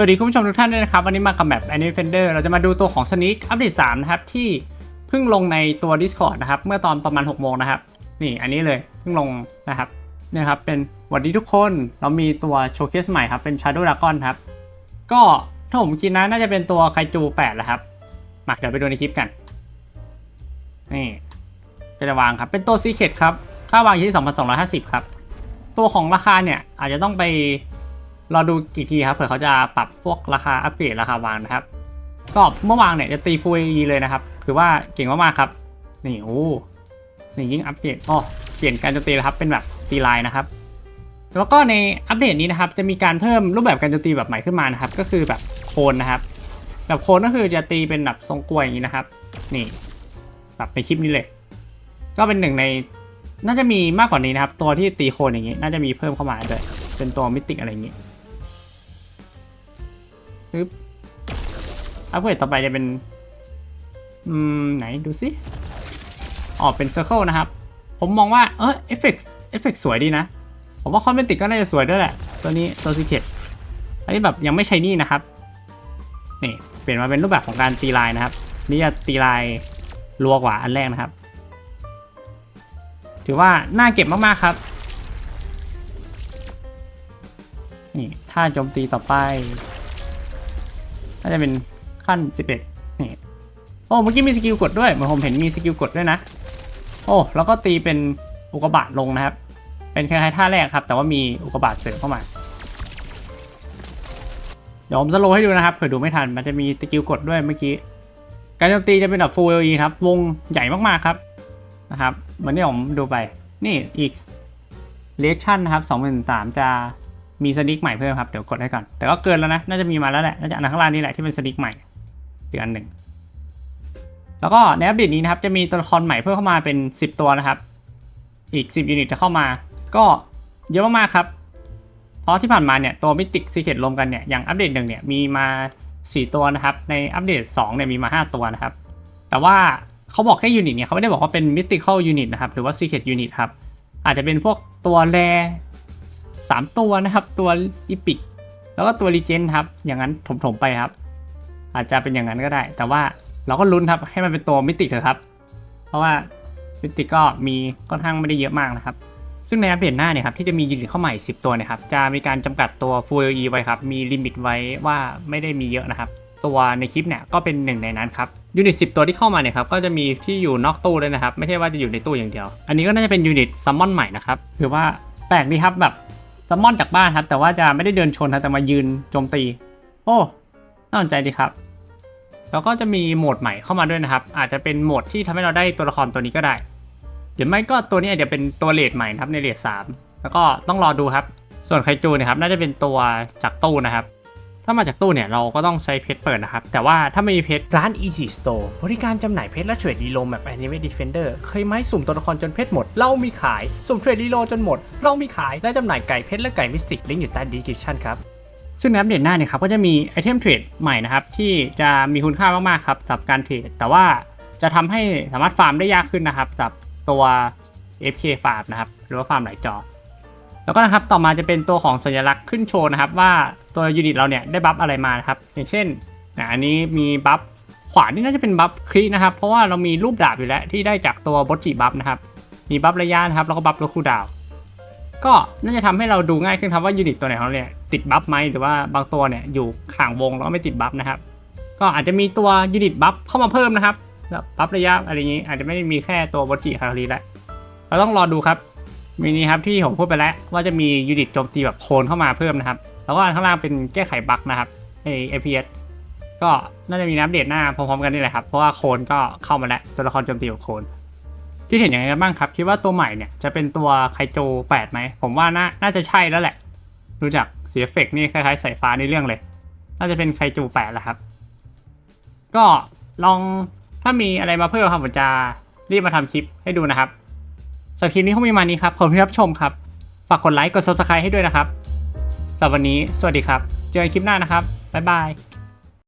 สวัสดีคุณผู้ชมทุกท่านด้วยนะครับ วันนี้มากับแมป a n i f e n d e r เราจะมาดูตัวของ Sneak อัปเดต3นะครับ ที่เพิ่งลงในตัว Discord นะครับ เมื่อตอนประมาณ 6 โมงนะครับ นี่อันนี้เลยเพิ่งลงนะครับเนี่ยครับ เป็นหวัดดีทุกคนเรามีตัวโชว์เคสใหม่ครับ เป็น Shadow Dragon ครับ ก็ถ้าผมคิดนะน่าจะเป็นตัวไคจู8แหละครับมาเดี๋ยวไปดูในคลิปกัน นี่จะวางครับเป็นตัว Secret ครับค่าวางอยู่ที่ 2,250 ครับตัวของราคาเนี่ยอาจจะต้องไป รอดูกี่ทีครับเผื่อเขาจะปรับพวกราคาอัปเกรดราคาวางนะครับ ก็เมื่อวางเนี่ยจะตีฟูลยีเลยนะครับถือว่าเก่งมากๆครับนี่โอ้นี่ยิ่งอัปเกรดอ๋อเปลี่ยนการโจมตีแล้วครับเป็นแบบตีลายนะครับแล้วก็ในอัปเดตนี้นะครับจะมีการเพิ่มรูปแบบการโจมตีแบบใหม่ขึ้นมานะครับ ก็คือแบบโคนนะครับ แบบโคนก็คือจะตีเป็นแบบทรงกลวยอย่างนี้นะครับ นี่แบบในคลิปนี้เลย ก็เป็นหนึ่งในน่าจะมีมากกว่านี้นะครับ ตัวที่ตีโคนอย่างนี้ น่าจะมีเพิ่มเข้ามาด้วยเป็นตัวมิติอะไรอย่างนี้ ปึ๊บอัปเกรดต่อไปจะเป็น อืม ไหนดูสิอ๋อเป็นเซอร์เคิลนะครับ ผมมองว่า เออเอฟเฟกต์เอฟเฟกต์สวยดีนะ ผมว่าคอนเวนติกก็น่าจะสวยด้วยแหละ ตัวนี้ตัวซีเคทอันนี้แบบยังไม่ใช่นี่นะครับ นี่ เปลี่ยนมาเป็นรูปแบบของการตีลายนะครับ นี่จะตีลายรัวกว่าอันแรกนะครับ ถือว่าน่าเก็บมากๆครับ นี่ ถ้าโจมตีต่อไป น่าจะเป็นขั้น 11นี่โอ้เมื่อกี้มีสกิลกดด้วยเหมือนผมเห็นมีสกิลกดด้วยนะ โอ้แล้วก็ตีเป็นอุกกาบาตลงนะครับ เป็นคล้ายๆท่าแรกครับ แต่ว่ามีอุกกาบาตเสริมเข้ามาเดี๋ยวผมสโลให้ดูนะครับเผื่อดูไม่ทันมันจะมีสกิลกดด้วยเมื่อกี้การโจมตีจะเป็นแบบ full LE ครับ วงใหญ่มากๆครับนะครับเหมือนที่ผมดูไปนี่อีกเลชั่นนะครับ2003จะ มีสนิกใหม่เพิ่มครับ เดี๋ยวกดให้ก่อน แต่ก็เกินแล้วนะ น่าจะมีมาแล้วแหละ น่าจะอันข้างล่างนี่แหละที่เป็นสนิกใหม่อีกอันหนึ่ง แล้วก็ในอัปเดตนี้นะครับ จะมีตัวละครใหม่เพิ่มเข้ามาเป็น 10 ตัวนะครับ อีก 10 ยูนิตจะเข้ามา ก็เยอะมากๆครับ เพราะที่ผ่านมาเนี่ยตัวมิติกซีเคทรวมกันเนี่ย อย่างอัปเดตหนึ่งเนี่ยมีมา 4 ตัวนะครับ ในอัปเดต2เนี่ยมีมา 5 ตัวนะครับ แต่ว่าเขาบอกแค่ยูนิตเนี่ยเขาไม่ได้บอกว่าเป็นมิติคอลยูนิตนะครับ หรือว่าซีเคทยูนิตครับ อาจจะเป็นพวกตัวแร สามตัวนะครับ ตัวอีพิกแล้วก็ตัวรีเจนครับ อย่างนั้นถมๆไปครับ อาจจะเป็นอย่างนั้นก็ได้ แต่ว่าเราก็ลุ้นครับ ให้มันเป็นตัวมิติเถอะครับ เพราะว่ามิติก็มีค่อนข้างไม่ได้เยอะมากนะครับ ซึ่งในอัปเดตหน้าเนี่ยครับที่จะมียูนิตเข้าใหม่ 10 ตัวเนะครับ จะมีการจำกัดตัว Full LE ไว้ครับ มีลิมิตไว้ว่าไม่ได้มีเยอะนะครับ ตัวในคลิปเนี่ยก็เป็นหนึ่งในนั้นครับยูนิต10 ตัวที่เข้ามาเนี่ยครับก็จะมีที่อยู่นอกตู้ด้วยนะครับ ไม่ใช่ว่าจะอยู่ในตู้อย่างเดียว อันนี้ก็น่าจะเป็นยูนิตซัมมอนใหม่นะครับถือว่าแปลกดีครับแบบ ซัมมอนจากบ้านครับ แต่ว่าจะไม่ได้เดินชนครับแต่มายืนโจมตี โอ้ น่าสนใจดีครับ แล้วก็จะมีโหมดใหม่เข้ามาด้วยนะครับ อาจจะเป็นโหมดที่ทำให้เราได้ตัวละครตัวนี้ก็ได้หรือไม่ก็ตัวนี้อาจจะเป็นตัวเลดใหม่นะครับในเลดสามแล้วก็ต้องรอดูครับ ส่วนไคจูนะครับน่าจะเป็นตัวจากตู้นะครับ ถ้ามาจากตู้เนี่ยเราก็ต้องใช้เพชรเปิดนะครับ แต่ว่าถ้าไม่มีเพชรร้าน Easy Store บริการจำหน่ายเพชรและเทรดดีโลแบบ Anime Defender เคยไหมสุ่มตัวละครจนเพชรหมด เรามีขาย สุ่มเทรดดีโลจนหมด เรามีขายและจำหน่ายไก่เพชรและไก่มิสติกลิงก์อยู่ใต้ description ครับซึ่งในอัปเดตหน้าเนี่ยครับก็จะมีไอเทมเทรดใหม่นะครับที่จะมีคุณค่ามากๆครับสำหรับการเทรดแต่ว่าจะทำให้สามารถฟาร์มได้ยากขึ้นนะครับจากตัว FK ฟาร์มนะครับหรือว่าฟาร์มหลายจอ แล้วก็นะครับต่อมาจะเป็นตัวของสัญลักษณ์ขึ้นโชว์นะครับ ว่าตัวยูนิตเราเนี่ยได้บัฟอะไรมานะครับ อย่างเช่นอะอันนี้มีบัฟขวานี่น่าจะเป็นบัฟครีนะครับ เพราะว่าเรามีรูปดาบอยู่แล้วที่ได้จากตัวบอจิบัฟนะครับมีบัฟระยะนะครับแล้วก็บัฟลคูดาวก็น่าจะทำให้เราดูง่ายขึ้นครับว่ายูนิตตัวไหนของเราเนี่ยติดบัฟไหมหรือว่าบางตัวเนี่ยอยู่ข่างวงแล้วก็ไม่ติดบัฟนะครับ ก็อาจจะมีตัวยูนิตบัฟเข้ามาเพิ่มนะครับแล้วบัฟระยะอะไรอย่างนี้อาจจะไม่ได้มีแค่ตัวบอจิคารีแล้วเราต้องรอดูครับ มีนี้ครับที่ผมพูดไปแล้วว่าจะมียูนิตโจมตีแบบโคนเข้ามาเพิ่มนะครับ แล้วก็อันข้างล่างเป็นแก้ไขบั๊กนะครับไอ FPS ก็น่าจะมีน้ำเดตหน้าพร้อมๆกันนี่แหละครับ เพราะว่าโคนก็เข้ามาแล้วตัวละครโจมตีแบบโคนคิดเห็นยังไงกันบ้างครับ คิดว่าตัวใหม่เนี่ยจะเป็นตัวไคโจ8ไหมผมว่าน่าน่าจะใช่แล้วแหละดูจากเสียเฟกนี่คล้ายๆสายฟ้าในเรื่องเลย น่าจะเป็นไคโจ8แล้วครับ ก็ลองถ้ามีอะไรมาเพิ่มครับผมจะรีบมาทำคลิปให้ดูนะครับ สำหรับคลิปนี้คงมีมานี้ครับขอบคุณที่รับชมครับ ฝากกดไลค์กด subscribe ให้ด้วยนะครับสำหรับวันนี้ สวัสดีครับ เจอกันคลิปหน้านะครับ บ๊ายบาย